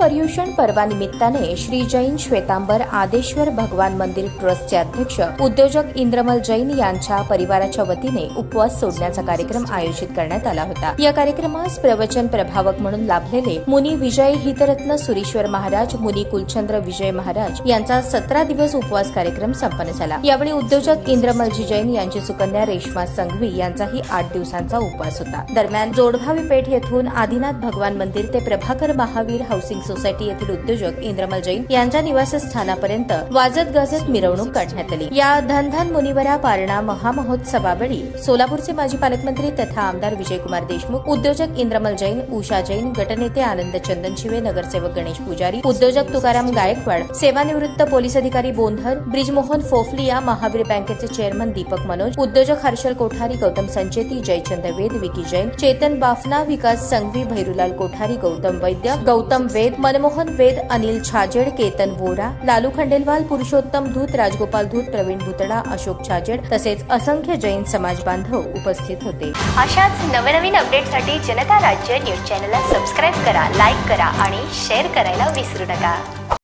पर्युषण पर्वानिमित्ताने श्री जैन श्वेतांबर आदेश्वर भगवान मंदिर ट्रस्टचे अध्यक्ष उद्योजक इंद्रमल जैन यांच्या परिवाराच्या वतीने उपवास सोडण्याचा कार्यक्रम आयोजित करण्यात आला होता. या कार्यक्रमास प्रवचन प्रभावक म्हणून लाभलेले मुनी विजय हितरत्न सुरेश्वर महाराज मुनी कुलचंद्र विजय महाराज यांचा सतरा दिवस उपवास कार्यक्रम संपन्न झाला. यावेळी उद्योजक इंद्रमलजी जैन यांची सुकन्या रेश्मा संघवी यांचाही आठ दिवसांचा उपवास होता. दरम्यान जोडभावी पेठ येथून आदिनाथ भगवान मंदिर ते प्रभाकर महावीर हाऊसिंग सोसायटी येथील उद्योजक इंद्रमल जैन यांच्या निवासस्थानापर्यंत वाजत गाजत मिरवणूक काढण्यात आली. या धनधन मुनिवरा पारणा महामहोत्सवावेळी सोलापूरचे माजी पालकमंत्री तथा आमदार विजयकुमार देशमुख उद्योजक इंद्रमल जैन उषा जैन गटनेते आनंद चंदन शिवे नगरसेवक गणेश पुजारी उद्योजक तुकाराम गायकवाड सेवानिवृत्त पोलीस अधिकारी बोंधर ब्रिजमोहन फोफलिया महावीर बँकेचे चेअरमन दीपक मनोज उद्योजक हर्षल कोठारी गौतम संचेती जयचंद वेद विकी जैन चेतन बाफना विकास संघवी भैरुलाल कोठारी गौतम वैद्य गौतम वेद मनमोहन वेद अनिल छाजेड केतन वोरा लालू खंडेलवाल पुरुषोत्तम धूत राजगोपाल धूत प्रवीण भुतडा अशोक छाजेड तसेच असंख्य जैन समाज बांधव उपस्थित होते. अशाच नवनवीन अपडेटसाठी जनता राज्य न्यूज चॅनलला सबस्क्राईब करा लाईक करा आणि शेअर करायला विसरू नका.